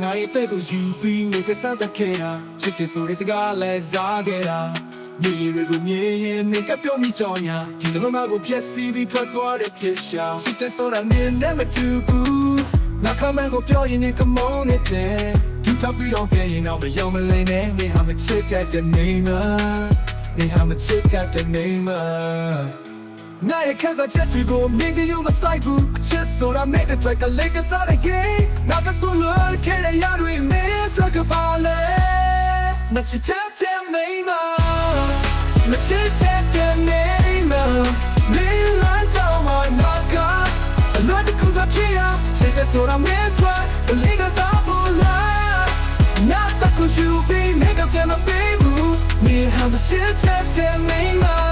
ငါရဲ့တဲ့ကိုယူပြီးနေကစားတခဲ့တာချစ်တယ်ဆိုတဲ့စကားလဲစားခဲ့တာမြေရီကိုမြေရင်နေကပြောမိကြောင်ညာဒီလိုမှကိုပြက်စီပြီးထွက်သွားတဲ့ဖြစ်ရှာချစ်တယ်ဆိုတာနေနဲ့မတူဘူးငါကမန်ကိုပြောရင်နေ come on နေတဲ့ဒီတော့ပြီးတော့ပြန်ရင်တော့မယုံမလင်းနဲ့နေဟာမချစ်တဲ့နေမှာနေဟာမချစ်တဲ့နေမှာ နာရဲ့ခံစားချက်တွေကိုမြင်ကြည့်မဆိုင်ဘူးချစ်ဆိုတာမဲ့တဲ့ track ကလေးကစားတဲ့ game ငါကဆိုလို့ခဲ့တဲ့ရတွေမင်း track ပါလေမချစ်တဲ့မိမမချစ်တဲ့မိမမင်းလာချောင်းမနာကအလွတ်တခုကဖြစ်ရချစ်တဲ့ဆိုတာမဲ့ track ကလေးကစားဖို့လား Not the cause you be make up them a baby Me have a chit chat tell me Ooh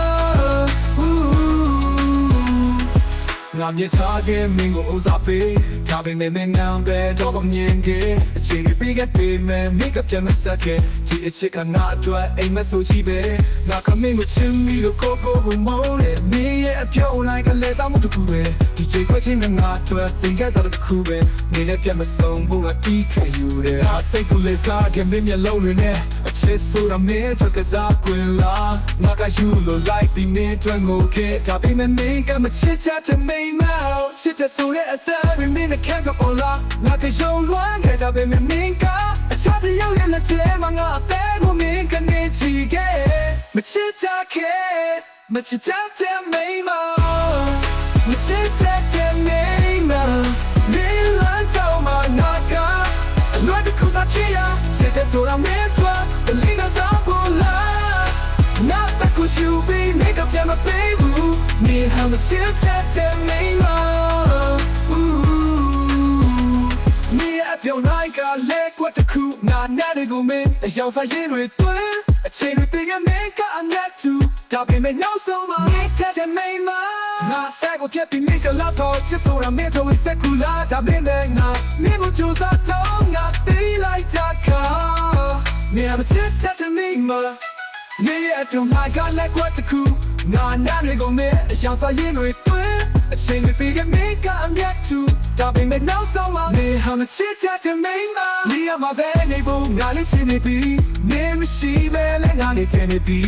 ငါမြင်ထားခဲ့မင်းကိုဥစားပေးဒါပေမဲ့မင်းနောင်ပဲတော့မမြင်ခဲ့အချိန်ကြီးပြီးခဲ့ပေမဲ့မိကပြန်မဆက်ခဲ့ဒီအချစ်ကငါအတွက်အိမ်မဆိုကြည့်ပဲငါကမင်းကိုချင်မိလို့ကိုကိုကိုမောင်းတယ်မင်းရဲ့အပြောင်းလိုက်ကလေးစားမှုတစ်ခုပဲဒီချိန်ခွချင်းငါအတွက်သင်ခဲ့စားတစ်ခုပဲနေနဲ့ပြန်မဆုံးဘူးငါတီးခဲ့ယူတယ်အစိတ်ကလေးစားခဲ့မင်းမျက်လုံးတွေနဲ့ အချစ်ဆိုတာမင်းအတွက်ကစားကွင်လာငါကယူလို့လိုက်ပြီးမင်းအတွက်ငိုခဲ့ဒါပေမဲ့မင်းကမချစ်ချတဲ့မိမချစ်တဲ့ဆိုတဲ့အသက်မင်းနဲ့ခံကပေါ်လာငါကယုံလွမ်းခဲ့ဒါပေမဲ့မင်းကအချတဲ့ရောက်ရဲ့လက်ထဲမှာငါအသက်ကိုမင်းကနေချီခဲ့မချစ်တဲ့ခဲ့မချစ်တဲ့မိမမချစ်တဲ့မိမမင်းလာချောင်းမနာကအလွတ်တစ်ခုသာချစ်ရချစ်တဲ့ဆိုတာမင်းတို့တ း Me how much you tap tap me Ooh Me up your night got leg what the cool Nah nah they go me အယောင်စားရင်တွေတွင်းအချိန်တွေပြင်းနေကအမြတ်တူဒါပေမဲ့နောက်ဆုံးမှာ Make that the main ma ငါတက်ကိုပြတ်ပြီးမိကလာတော့ချစ်ဆိုတာမင်းတို့စက်ကူလာဒါပေမဲ့ငါမင်းကိုကြိုးစားတော့ငါတေးလိုက်တာခါ Me I'm a chit chat to me ma နေရတုံးလိုက်လက်ကွက်တစ်ခုငါနားတွေကိုမင်းအယောင်စားရင်တွေတွင်းအချိန်တွေပြီးကမင်းကအမြတ်တူဒါပေမဲ့နောက်ဆုံးမှာနေဟာမချစ်ချတဲ့မိန်းမနေရမှာပဲနေဖို့ငါလေးချင်နေပြီနေမရှိပဲလဲငါနေတင်နေပြီ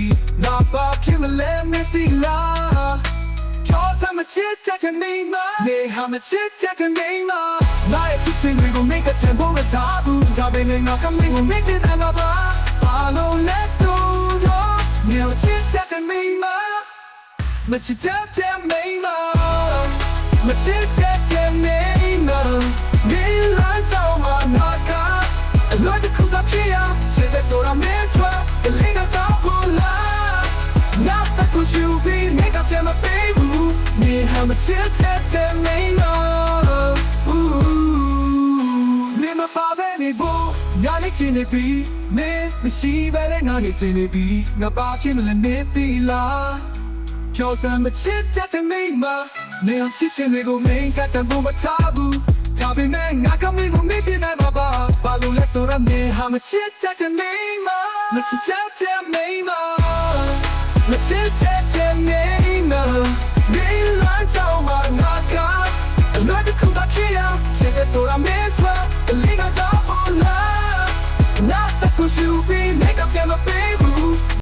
ငါပါဖြစ်မလဲမသိလား Cause I'm a chit chat and me ma Ne I'm a chit chat and me ma Na e chit chin we go make a tempo na tabu Da be ne na kam we go make it and ba Follow let's do do Ne a chit chat and me ma Ma chit chat and me ma Ma chit chat and me ma Ne la chao ma na ka A lot of cool up here Chit that so I'm in trouble The link is up for love not that cause you be make up to my baby Me how much you take to me no Ooh Me my father me bo ငါလေးချင်းနေပြီမင်းမရှိပဲလေငါလေးချင်းနေပြီငါပါခင်မလဲနေပြီလား Pure sun but chit that to me ma Neon sitting they go main got the boom tabu Tabi man I come in with me be my baba Balu let's so ram ne ha ma chit that to me ma Ma chit that to me ma Ma chit that to me ma Me lunch on my knock up Another come back here Take us so ram ne